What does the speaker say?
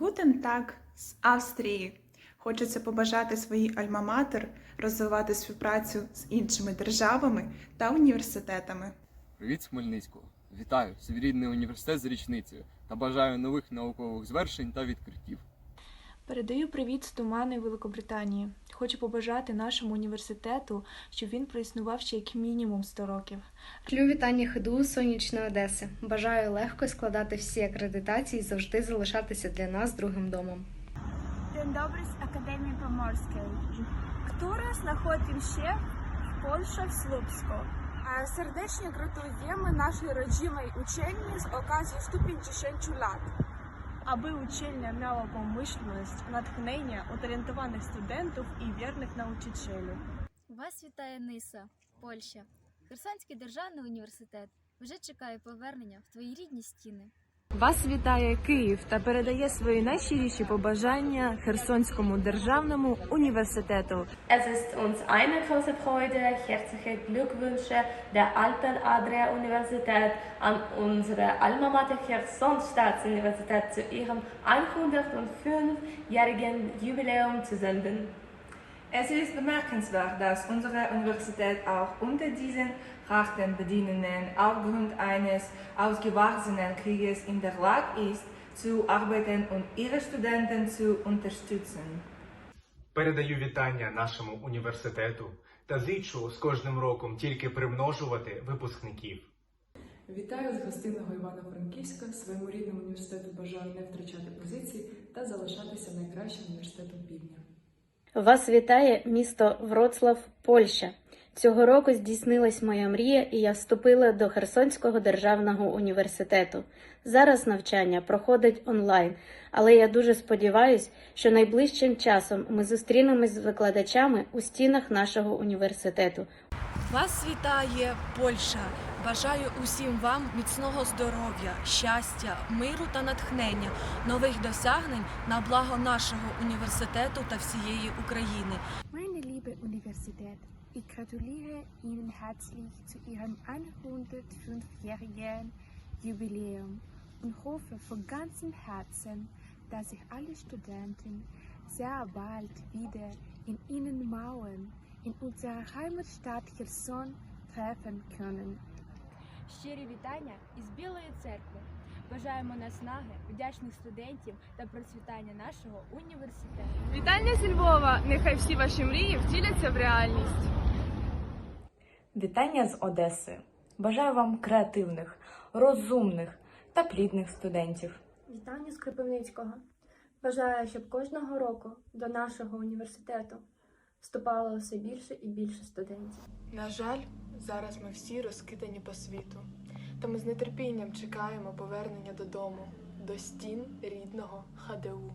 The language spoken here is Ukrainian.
Гутен так з Австрії. Хочеться побажати своїй альма-матер розвивати співпрацю з іншими державами та університетами. Привіт з Хмельницького! Вітаю свій рідний університет з річницею та бажаю нових наукових звершень та відкриттів. Передаю привіт з Тумани Великобританії. Хочу побажати нашому університету, щоб він проіснував ще як мінімум 100 років. Шлю вітання ХДУ Сонячної Одеси. Бажаю легко складати всі акредитації і завжди залишатися для нас другим домом. Dobry z Akademii Pomorskiej, która знаходимо ще в Польщі, в Слупську. Сердечно нашій родимій учельні з оказії 150 лет. Аби учільня мала помишленість, натхнення, уталінтованих студентів і вірних научителів. Вас вітає Ниса, Польща. Херсонський державний університет вже чекає повернення в твої рідні стіни. Вас вітає Київ та передає свої найщиріші побажання Херсонському державному університету. Es ist uns eine große Freude, herzliche Glückwünsche der Alten Adria Universität an unsere Alma Mater Cherson Staatsuniversität zu ihrem 105-jährigen Jubiläum zu senden. Es ist bemerkenswert, dass unsere Universität auch unter diesen harten Bedingungen aufgrund eines ausgewachsenen Krieges in der Lage ist, zu arbeiten und ihre Studenten zu unterstützen. Передаю вітання нашому університету та зичу з кожним роком тільки примножувати випускників. Вітаю з гостинного Івано-Франківська. Своєму рідному університету бажаю не втрачати позиції та залишатися найкращим університетом півдня. Вас вітає місто Вроцлав, Польща. Цього року здійснилась моя мрія, і я вступила до Херсонського державного університету. Зараз навчання проходить онлайн, але я дуже сподіваюся, що найближчим часом ми зустрінемось з викладачами у стінах нашого університету. Вас вітає Польща. Бажаю усім вам міцного здоров'я, щастя, миру та натхнення, нових досягнень на благо нашого університету та всієї України. Meine liebe Universität, ich gratuliere Ihnen herzlich zu Ihrem 105-jährigen Jubiläum und hoffe von ganzem Herzen, dass sich alle Studenten sehr bald wieder in Ihren Mauern in unserer Heimatstadt Cherson treffen können. Щирі вітання із Білої церкви. Бажаємо наснаги, вдячних студентів та процвітання нашого університету. Вітання зі Львова! Нехай всі ваші мрії втіляться в реальність. Вітання з Одеси. Бажаю вам креативних, розумних та плідних студентів. Вітання з Кропивницького. Бажаю, щоб кожного року до нашого університету вступало все більше і більше студентів. На жаль, зараз ми всі розкидані по світу, та ми з нетерпінням чекаємо повернення додому, до стін рідного ХДУ.